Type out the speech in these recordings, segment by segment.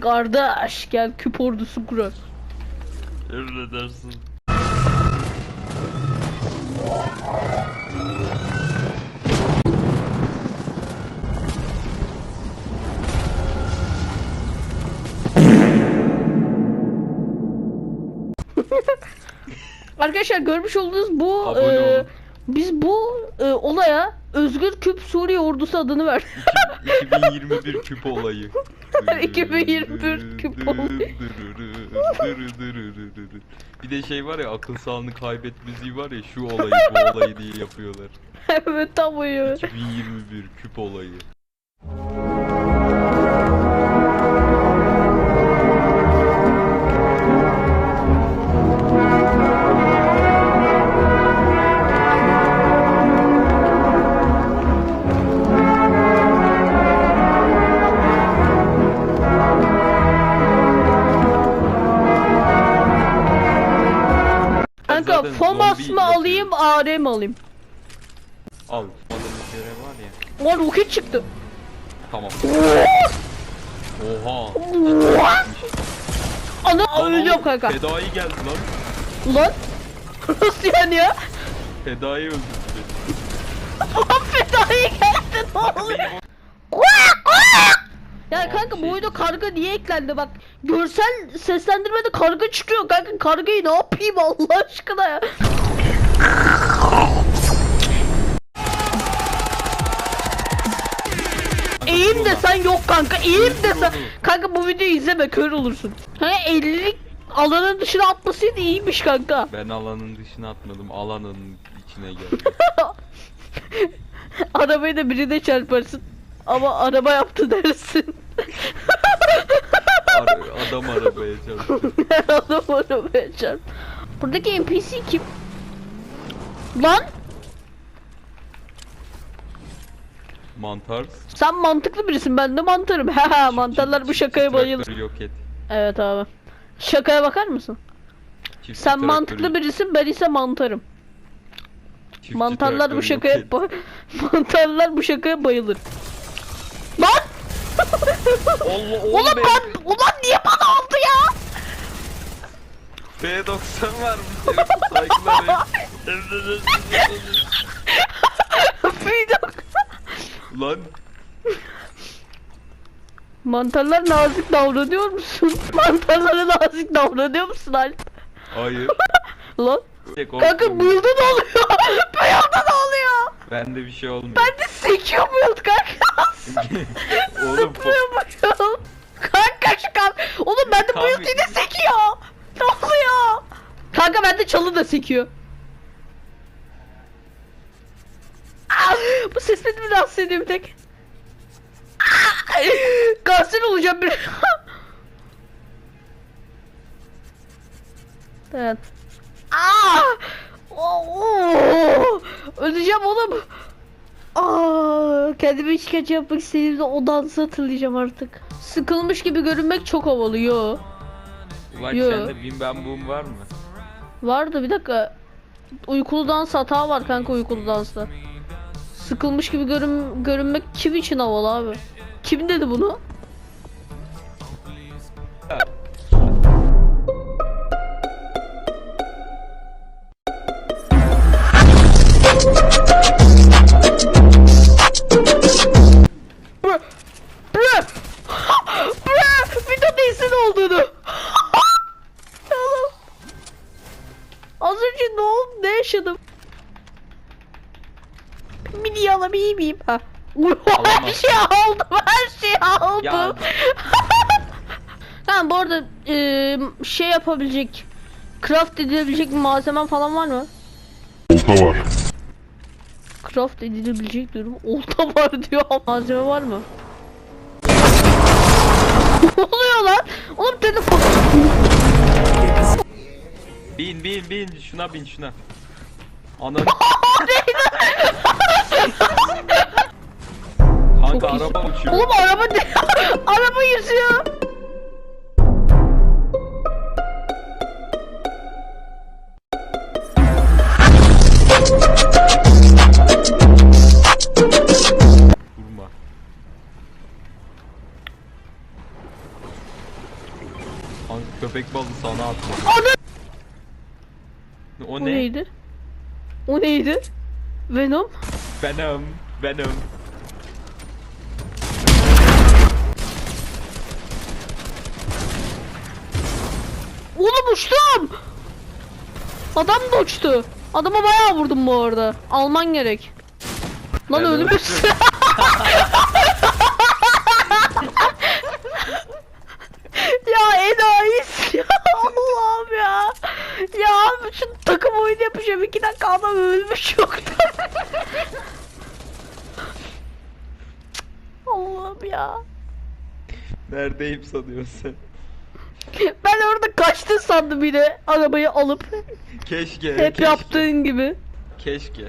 Kardeş gel küp ordusu kurar. Emredersin. Arkadaşlar görmüş olduğunuz bu e, biz bu e, olaya Özgür Küp Suriye Ordusu adını verdik. 2021 küp olayı. 2021 küp olayı. Bir de şey var ya akıl sağlığını kaybet müziği var ya şu olayı bu olayı diye yapıyorlar. evet tam ya. 2021 küp olayı. FOMAS zombi mı yapıyor. alayım AR mi alayım? Al. Adamın görev var ya. Lan roket çıktı. Tamam. Oha. Ana Lan ölüyorum oğlum, kanka. Fedai geldi lan. Lan. Nasıl yani ya? Fedai öldürdü Lan fedai geldi ne oluyor? Ya kanka bu oyuna karga niye eklendi? Bak görsel seslendirmede karga çıkıyor. Kanka kargayı ne yapayım Allah aşkına ya? Eğim desen yok kanka eğim desen Kanka bu videoyu izleme kör olursun. Ha 50'lik alanın dışına atmasıydı iyiymiş kanka. Ben alanın dışına atmadım. Alanın içine geldim. Arabayı da birine çarparsın Ama araba yaptı dersin Ar- adam arabaya çarptı. Adam arabaya çarp Buradaki NPC kim? Lan Mantar. sen mantıklı birisin ben de mantarım. Haha mantarlar bu şakaya bayılır. traktörü Yok et. Evet abi. Şakaya bakar mısın? Çift Sen traktörü- mantıklı birisin ben ise mantarım. çift Mantarlar traktörü bu yok şakaya et. ba- mantarlar bu şakaya bayılır. Allah oğlum ben ulan niye bana oldu ya? B90 var kere saygılar. Bir dakika. Lan Mantarlar nazik davranıyor musun? Mantarlara nazik davranıyor musun Alp? hayır. Lan. Tek Kanka build'e ne oluyor? Build'e ne oluyor? Bende bir şey olmuyor. Ben de sekiyor build kanka. Oğlum Zıplıyor bakalım. Kanka şu kan. Oğlum bende Kanka- build yine sekiyor. Ne oluyor? Kanka bende çalı da sekiyor. Ah, bu ses beni bir rahatsız ediyor bir tek. Ah, Kanser olacağım bir. evet. Aa! Oo! Öleceğim oğlum. Aa, kendime işkence yapmak istediğimde o dansı hatırlayacağım artık. Sıkılmış gibi görünmek çok havalı yo. Ulan Yo. sende bim bam boom var mı? Vardı bir dakika. Uykulu dans hata var kanka uykulu dansta. Sıkılmış gibi görün görünmek kim için havalı abi? Kim dedi bunu? Olduğunu. Oğlum. Az önce ne oldu? Ne yaşadım? Mini alabilir miyim? Ha. her şey aldım. Her şey aldım. Ya. Tamam bu arada eee, şey yapabilecek craft edilebilecek bir malzemem falan var mı? Olta var. Craft edilebilecek diyorum. Olta var diyor. Malzeme var mı? Ne oluyor lan? Oğlum telefon. Bin bin bin şuna bin şuna. Ana. Kanka araba uçuyor. Oğlum araba ne? araba yüzüyor. Kanka köpek balı sana. Ana! O O ne? neydi? O neydi? Venom? Venom. Venom. Oğlum uçtum! Adam da uçtu. Adama bayağı vurdum bu arada. Alman gerek. Lan ölmüşsün. ya enayis ya Allah'ım ya. Ya abi şu takım oyunu yapacağım iki dakika adam ölmüş yoktu. Allah'ım ya. Neredeyim sanıyorsun sen? Ben orada kaçtın sandım yine arabayı alıp. Keşke. Hep keşke, yaptığın gibi. Keşke.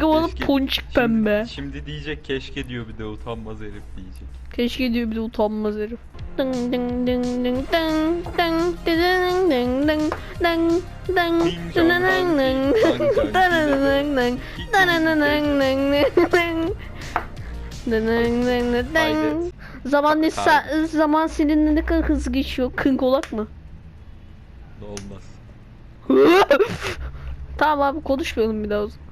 Romanın Keşke. ponçik Şimdi- pembe. Şimdi, diyecek keşke diyor bir de utanmaz herif diyecek. Keşke diyor bir de utanmaz herif. Ding ding ding ding ding ding ding ding ding ding ding Ding dong dong, ding ding dong dong, ding ding ding ding ding ding Haydi. Zaman ne sa- zaman seninle ne kadar hızlı geçiyor? Kınk olak mı? Ne olmaz. tamam abi konuşmayalım bir daha zaman.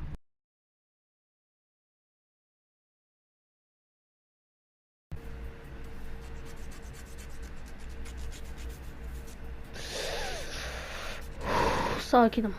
Sakinim.